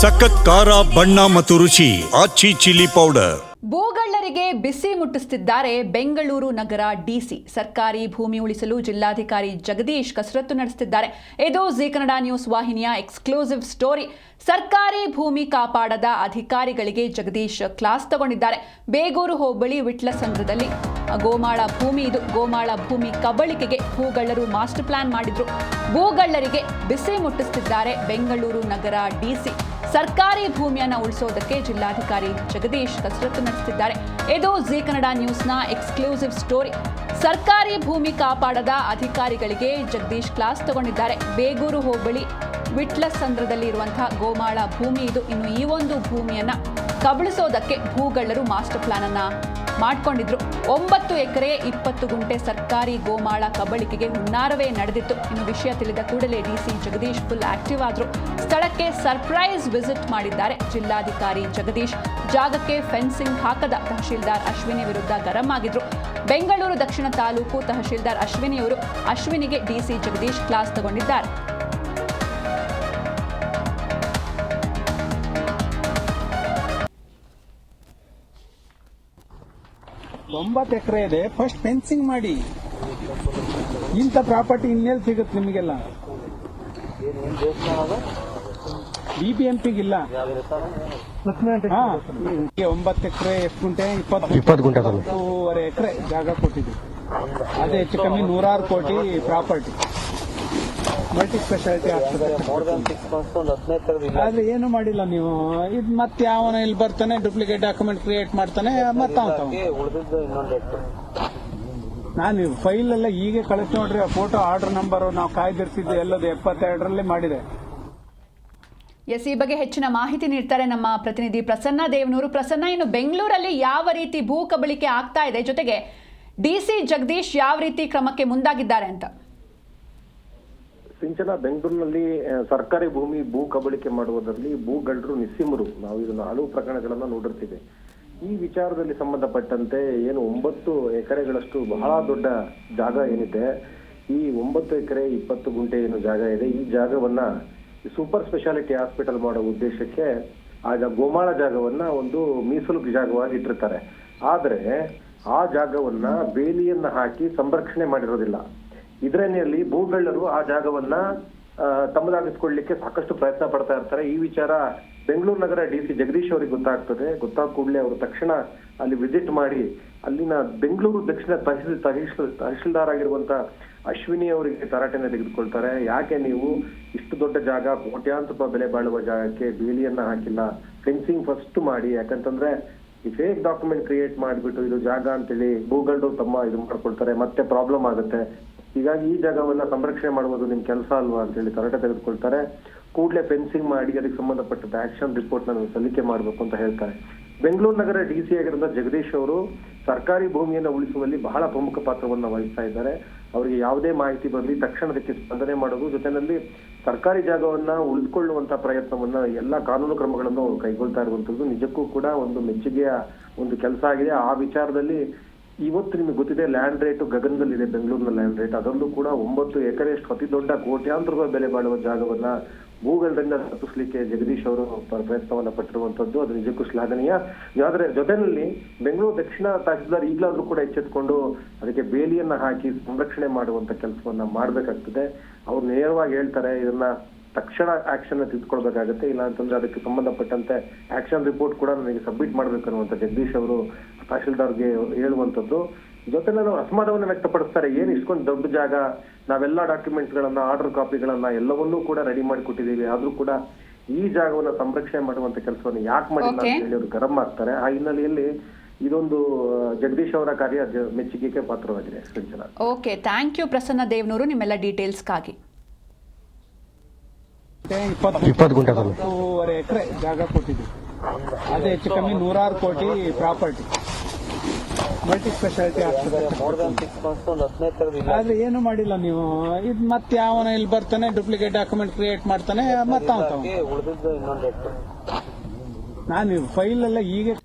ಸಖತ್ ಖಾರ, ಬಣ್ಣ ಮತ್ತು ರುಚಿ, ಆಚಿ ಚಿಲ್ಲಿ ಪೌಡರ್. ಭೂಗಳ್ಳರಿಗೆ ಬಿಸಿ ಮುಟ್ಟಿಸುತ್ತಿದ್ದಾರೆ ಬೆಂಗಳೂರು ನಗರ ಡಿಸಿ ಸರ್ಕಾರಿ ಭೂಮಿ ಉಳಿಸಲು ಜಿಲ್ಲಾಧಿಕಾರಿ ಜಗದೀಶ್ ಕಸರತ್ತು ನಡೆಸುತ್ತಿದ್ದಾರೆ ಇದು ಜಿ ಕನ್ನಡ ನ್ಯೂಸ್ ವಾಹಿನಿಯ ಎಕ್ಸ್ಕ್ಲೂಸಿವ್ ಸ್ಟೋರಿ. ಸರ್ಕಾರಿ ಭೂಮಿ ಕಾಪಾಡದ ಅಧಿಕಾರಿಗಳಿಗೆ ಜಗದೀಶ್ ಕ್ಲಾಸ್ ತಗೊಂಡಿದ್ದಾರೆ. ಬೇಗೂರು ಹೋಬಳಿ ವಿಟ್ಲಸಂದ್ರದಲ್ಲಿ ಗೋಮಾಳ ಭೂಮಿ ಇದು. ಗೋಮಾಳ ಭೂಮಿ ಕಬಳಿಕೆಗೆ ಭೂಗಳ್ಳರು ಮಾಸ್ಟರ್ ಪ್ಲಾನ್ ಮಾಡಿದ್ರು. ಭೂಗಳ್ಳರಿಗೆ ಬಿಸಿ ಮುಟ್ಟಿಸುತ್ತಿದ್ದಾರೆ ಬೆಂಗಳೂರು ನಗರ ಡಿಸಿ ಸರ್ಕಾರಿ ಭೂಮಿಯನ್ನು ಉಳಿಸೋದಕ್ಕೆ ಜಿಲ್ಲಾಧಿಕಾರಿ ಜಗದೀಶ್ ಕಸರತ್ತು ನಡೆಸುತ್ತಿದ್ದಾರೆ ಇದು ಜಿ ಕನ್ನಡ ನ್ಯೂಸ್ನ ಎಕ್ಸ್ಕ್ಲೂಸಿವ್ ಸ್ಟೋರಿ. ಸರ್ಕಾರಿ ಭೂಮಿ ಕಾಪಾಡದ ಅಧಿಕಾರಿಗಳಿಗೆ ಜಗದೀಶ್ ಕ್ಲಾಸ್ ತಗೊಂಡಿದ್ದಾರೆ. ಬೇಗೂರು ಹೋಬಳಿ ವಿಟ್ಲಸಂದ್ರದಲ್ಲಿ ಇರುವಂತಹ ಗೋಮಾಳ ಭೂಮಿ ಇದು. ಇನ್ನು ಈ ಒಂದು ಭೂಮಿಯನ್ನ ಕಬಳಿಸೋದಕ್ಕೆ ಭೂಗಳ್ಳರು ಮಾಸ್ಟರ್ ಪ್ಲಾನ್ ಅನ್ನ ಮಾಡ್ಕೊಂಡಿದ್ರು. ಒಂಬತ್ತು ಎಕರೆ, ಇಪ್ಪತ್ತು ಗುಂಟೆ ಸರ್ಕಾರಿ ಗೋಮಾಳ ಕಬಳಿಕೆಗೆ ಹುನ್ನಾರವೇ ನಡೆದಿತ್ತು. ಇನ್ನು ವಿಷಯ ತಿಳಿದ ಕೂಡಲೇ ಡಿಸಿ ಜಗದೀಶ್ ಫುಲ್ ಆಕ್ಟಿವ್ ಆದ್ರು. ಸ್ಥಳಕ್ಕೆ ಸರ್ಪ್ರೈಸ್ ವಿಸಿಟ್ ಮಾಡಿದ್ದಾರೆ ಜಿಲ್ಲಾಧಿಕಾರಿ ಜಗದೀಶ್. ಜಾಗಕ್ಕೆ ಫೆನ್ಸಿಂಗ್ ಹಾಕದ ತಹಶೀಲ್ದಾರ್ ಅಶ್ವಿನಿ ವಿರುದ್ಧ ಗರಂ ಆಗಿದ್ರು. ಬೆಂಗಳೂರು ದಕ್ಷಿಣ ತಾಲೂಕು ತಹಶೀಲ್ದಾರ್ ಅಶ್ವಿನಿಯವರು ಅಶ್ವಿನಿಗೆ ಡಿಸಿ ಜಗದೀಶ್ ಕ್ಲಾಸ್ ತಗೊಂಡಿದ್ದಾರೆ. ಒಂಬತ್ತು ಎಕರೆ ಇದೆ. ಫಸ್ಟ್ ಫೆನ್ಸಿಂಗ್ ಮಾಡಿ. ಇಂಥ ಪ್ರಾಪರ್ಟಿ ಇನ್ನೆಲ್ಲಿ ಸಿಗುತ್ತೆ ನಿಮಗೆಲ್ಲ? ಬಿ ಬಿ ಎಂ ಪಿಗಿಲ್ಲ ಒಂಬತ್ತು ಎಕರೆ ಎಷ್ಟು ಗುಂಟೆ? ಇಪ್ಪತ್ತು ಇಪ್ಪತ್ತು ಗುಂಟೆ ಎಕರೆ ಜಾಗ ಕೊಟ್ಟಿದ್ದೀವಿ. ಅದೇ ಹೆಚ್ಚು ಕಮ್ಮಿ ನೂರಾರು ಕೋಟಿ ಪ್ರಾಪರ್ಟಿ ಮಲ್ಟಿ ಸ್ಪೆಷಾಲಿಟಿ ಆದ್ರೆ ಏನು ಮಾಡಿಲ್ಲ ನೀವು? ಇದು ಮತ್ತೆ ಯಾವನ ಇಲ್ಲಿ ಬರ್ತಾನೆ ಡೂಪ್ಲಿಕೇಟ್ ಡಾಕ್ಯುಮೆಂಟ್ ಕ್ರಿಯೇಟ್ ಮಾಡ್ತಾನೆ ಮತ್ತೆ ಅವನು ನಾನು ಫೈಲ್ ಎಲ್ಲ ಈಗ ಕಳಿಸ್ ನೋಡ್ರಿ ಫೋಟೋ ಆರ್ಡರ್ ನಂಬರ್ ನಾವು ಕಾಯ್ದಿರ್ತಿದ್ದೆ ಎಲ್ಲದು ಎಪ್ಪತ್ತೆರಡರಲ್ಲಿ ಮಾಡಿದೆ. ಎಸ್ ಈ ಬಗ್ಗೆ ಹೆಚ್ಚಿನ ಮಾಹಿತಿ ನೀಡ್ತಾರೆ ನಮ್ಮ ಪ್ರತಿನಿಧಿ ಪ್ರಸನ್ನ ದೇವನೂರು. ಪ್ರಸನ್ನ ಇನ್ನು ಬೆಂಗಳೂರಲ್ಲಿ ಯಾವ ರೀತಿ ಭೂ ಕಬಳಿಕೆ ಆಗ್ತಾ ಇದೆ? ಜೊತೆಗೆ ಡಿಸಿ ಜಗದೀಶ್ ಯಾವ ರೀತಿ ಕ್ರಮಕ್ಕೆ ಮುಂದಾಗಿದ್ದಾರೆ ಅಂತ? ಸಿಂಚನ ಬೆಂಗಳೂರಿನಲ್ಲಿ ಸರ್ಕಾರಿ ಭೂಮಿ ಭೂ ಕಬಳಿಕೆ ಮಾಡುವುದರಲ್ಲಿ ಭೂಗಳರು ನಿಸ್ಸಿಮರು. ನಾವು ಇದನ್ನು ಹಲವು ಪ್ರಕರಣಗಳನ್ನ ನೋಡಿರ್ತೀವಿ. ಈ ವಿಚಾರದಲ್ಲಿ ಸಂಬಂಧಪಟ್ಟಂತೆ ಏನು ಒಂಬತ್ತು ಎಕರೆಗಳಷ್ಟು ಬಹಳ ದೊಡ್ಡ ಜಾಗ ಏನಿದೆ, ಈ ಒಂಬತ್ತು ಎಕರೆ ಇಪ್ಪತ್ತು ಗುಂಟೆ ಏನು ಜಾಗ ಇದೆ, ಈ ಜಾಗವನ್ನ ಸೂಪರ್ ಸ್ಪೆಷಾಲಿಟಿ ಹಾಸ್ಪಿಟಲ್ ಮಾಡೋ ಉದ್ದೇಶಕ್ಕೆ ಆಗ ಗೋಮಾಳ ಜಾಗವನ್ನ ಒಂದು ಮೀಸಲು ಜಾಗವಾಗಿ ಇಟ್ಟಿರ್ತಾರೆ. ಆದ್ರೆ ಆ ಜಾಗವನ್ನ ಬೇಲಿಯನ್ನ ಹಾಕಿ ಸಂರಕ್ಷಣೆ ಮಾಡಿರೋದಿಲ್ಲ. ಇದರಲ್ಲಿ ಭೂಗಳ್ಳರು ಆ ಜಾಗವನ್ನ ತಮ್ಮದಾಗಿಸ್ಕೊಳ್ಳಿಕ್ಕೆ ಸಾಕಷ್ಟು ಪ್ರಯತ್ನ ಪಡ್ತಾ ಇರ್ತಾರೆ. ಈ ವಿಚಾರ ಬೆಂಗಳೂರು ನಗರ ಡಿ ಸಿ ಜಗದೀಶ್ ಅವರಿಗೆ ಗೊತ್ತಾಗ್ತದೆ. ಗೊತ್ತಾದ ಕೂಡಲೇ ಅವರು ತಕ್ಷಣ ಅಲ್ಲಿ ವಿಸಿಟ್ ಮಾಡಿ, ಅಲ್ಲಿನ ಬೆಂಗಳೂರು ದಕ್ಷಿಣ ತಹಶೀಲ್ ತಹಶೀಲ್, ತಹಶೀಲ್ದಾರ್ ಆಗಿರುವಂತ ಅಶ್ವಿನಿ ಅವರಿಗೆ ತರಾಟೆನ ತೆಗೆದುಕೊಳ್ತಾರೆ. ಯಾಕೆ ನೀವು ಇಷ್ಟು ದೊಡ್ಡ ಜಾಗ, ಕೋಟ್ಯಾಂತರ ರೂಪಾಯಿ ಬೆಲೆ ಬಾಳುವ ಜಾಗಕ್ಕೆ ಬೇಲಿಯನ್ನ ಹಾಕಿಲ್ಲ? ಫೆನ್ಸಿಂಗ್ ಫಸ್ಟ್ ಮಾಡಿ. ಯಾಕಂತಂದ್ರೆ, ಈ ಫೇಕ್ ಡಾಕ್ಯುಮೆಂಟ್ ಕ್ರಿಯೇಟ್ ಮಾಡಿಬಿಟ್ಟು ಇದು ಜಾಗ ಅಂತೇಳಿ ಗೂಗಲ್ ತಮ್ಮ ಇದು ಮಾಡ್ಕೊಳ್ತಾರೆ. ಮತ್ತೆ ಪ್ರಾಬ್ಲಮ್ ಆಗುತ್ತೆ. ಹೀಗಾಗಿ ಈ ಜಾಗವನ್ನ ಸಂರಕ್ಷಣೆ ಮಾಡುವುದು ನಿಮ್ ಕೆಲಸ ಅಲ್ವಾ ಅಂತ ಹೇಳಿ ತರಟೆ ತೆಗೆದುಕೊಳ್ತಾರೆ. ಕೂಡಲೇ ಫೆನ್ಸಿಂಗ್ ಮಾಡಿ ಅದಕ್ಕೆ ಸಂಬಂಧಪಟ್ಟ ಆಕ್ಷನ್ ರಿಪೋರ್ಟ್ ನಾನು ಸಲ್ಲಿಕೆ ಮಾಡಬೇಕು ಅಂತ ಹೇಳ್ತಾರೆ. ಬೆಂಗಳೂರು ನಗರ ಡಿ ಸಿ ಆಗಿರುವ ಜಗದೀಶ್ ಅವರು ಸರ್ಕಾರಿ ಭೂಮಿಯನ್ನು ಉಳಿಸುವಲ್ಲಿ ಬಹಳ ಪ್ರಮುಖ ಪಾತ್ರವನ್ನ ವಹಿಸ್ತಾ ಇದ್ದಾರೆ. ಅವರಿಗೆ ಯಾವುದೇ ಮಾಹಿತಿ ಬರಲಿ ತಕ್ಷಣ ಅದಕ್ಕೆ ಸ್ಪಂದನೆ ಮಾಡೋದು, ಜೊತೆನಲ್ಲಿ ಸರ್ಕಾರಿ ಜಾಗವನ್ನ ಉಳಿದುಕೊಳ್ಳುವಂತ ಪ್ರಯತ್ನವನ್ನ ಎಲ್ಲಾ ಕಾನೂನು ಕ್ರಮಗಳನ್ನು ಅವರು ಕೈಗೊಳ್ತಾ ಇರುವಂತದ್ದು ನಿಜಕ್ಕೂ ಕೂಡ ಒಂದು ಮೆಚ್ಚುಗೆಯ ಒಂದು ಕೆಲಸ ಆಗಿದೆ. ಆ ವಿಚಾರದಲ್ಲಿ ಇವತ್ತು ನಿಮಗೆ ಗೊತ್ತಿದೆ ಲ್ಯಾಂಡ್ ರೇಟ್ ಗಗನದಲ್ಲಿದೆ ಬೆಂಗಳೂರಿನ ಲ್ಯಾಂಡ್ ರೇಟ್ ಅದೊಂದು ಕೂಡ ಒಂಬತ್ತು ಎಕರೆಯಷ್ಟು ಅತಿ ದೊಡ್ಡ ಕೋಟ್ಯಾಂತರ ರೂಪಾಯಿ ಬೆಲೆ ಬಾಳುವ ಜಾಗವನ್ನ ಭೂಗಳರಿಂದ ತಪ್ಪಿಸ್ಲಿಕ್ಕೆ ಜಗದೀಶ್ ಅವರು ಪ್ರಯತ್ನವನ್ನ ಪಟ್ಟಿರುವಂತದ್ದು. ಅದು ನಿಜಕ್ಕೂ ಶ್ಲಾಘನೀಯ. ಆದ್ರೆ ಜೊತೆನಲ್ಲಿ ಬೆಂಗಳೂರು ದಕ್ಷಿಣ ತಹಸೀಲ್ದಾರ್ ಈಗಲಾದ್ರೂ ಕೂಡ ಎಚ್ಚೆತ್ಕೊಂಡು ಅದಕ್ಕೆ ಬೇಲಿಯನ್ನ ಹಾಕಿ ಸಂರಕ್ಷಣೆ ಮಾಡುವಂತ ಕೆಲಸವನ್ನ ಮಾಡ್ಬೇಕಾಗ್ತದೆ. ಅವ್ರು ನೇರವಾಗಿ ಹೇಳ್ತಾರೆ, ಇದನ್ನ ತಕ್ಷಣ ಆಕ್ಷನ್ ತೆಗೆದುಕೊಳ್ಬೇಕಾಗುತ್ತೆ ಇಲ್ಲ ಅಂತಂದ್ರೆ ಅದಕ್ಕೆ ಸಂಬಂಧಪಟ್ಟಂತೆ ಆಕ್ಷನ್ ರಿಪೋರ್ಟ್ ಕೂಡ ನನಗೆ ಸಬ್ಮಿಟ್ ಮಾಡ್ಬೇಕು ಅನ್ನುವಂಥ ಜಗದೀಶ್ ಅವರು ತಹಶೀಲ್ದಾರ್ಗೆ ಹೇಳುವಂಥದ್ದು. ಜೊತೆಲೆ ಅವರು ಅಸಮಾಧಾನ ವ್ಯಕ್ತಪಡಿಸ್ತಾರೆ. ಏನು ಇಷ್ಟೊಂದು ದೊಡ್ಡ ಜಾಗ ನಾವೆಲ್ಲ ಡಾಕ್ಯುಮೆಂಟ್ಗಳನ್ನ ಆರ್ಡರ್ ಕಾಪಿಗಳನ್ನ ಎಲ್ಲವನ್ನೂ ಕೂಡ ರೆಡಿ ಮಾಡಿ ಕೊಟ್ಟಿದ್ದೀವಿ ಆದ್ರೂ ಕೂಡ ಈ ಜಾಗವನ್ನು ಸಂರಕ್ಷಣೆ ಮಾಡುವಂತ ಕೆಲಸವನ್ನು ಯಾಕೆ ಮಾಡಿಲ್ಲ ಅಂತ ಹೇಳಿ ಅವರು ಗರಂ ಆಗ್ತಾರೆ. ಆ ಹಿನ್ನೆಲೆಯಲ್ಲಿ ಇದೊಂದು ಜಗದೀಶ್ ಅವರ ಕಾರ್ಯ ಮೆಚ್ಚುಗೆಗೆ ಪಾತ್ರವಾಗಿದೆ. Okay thank you Prasanna Devanur. ನಿಮ್ಮೆಲ್ಲ ಡೀಟೇಲ್ಸ್ಗಾಗಿ ಇಪ್ಪತ್ತು ಗುಂಟೆ ಬರಲ್ಲ ಎಕರೆ ಜಾಗ ಕೊಟ್ಟಿದ್ವಿ. ಅದೇ ಹೆಚ್ಚು ಕಮ್ಮಿ ನೂರಾರು ಕೋಟಿ ಪ್ರಾಪರ್ಟಿ. ಮಲ್ಟಿ ಸ್ಪೆಷಾಲಿಟಿ ಆದ್ರೆ ಏನು ಮಾಡಿಲ್ಲ ನೀವು. ಇದ್ ಮತ್ತೆ ಯಾವನ ಇಲ್ಲಿ ಬರ್ತಾನೆ ಡೂಪ್ಲಿಕೇಟ್ ಡಾಕ್ಯುಮೆಂಟ್ ಕ್ರಿಯೇಟ್ ಮಾಡ್ತಾನೆ, ಮತ್ತೆ ನಾನು ಫೈಲ್ ಎಲ್ಲ ಈಗ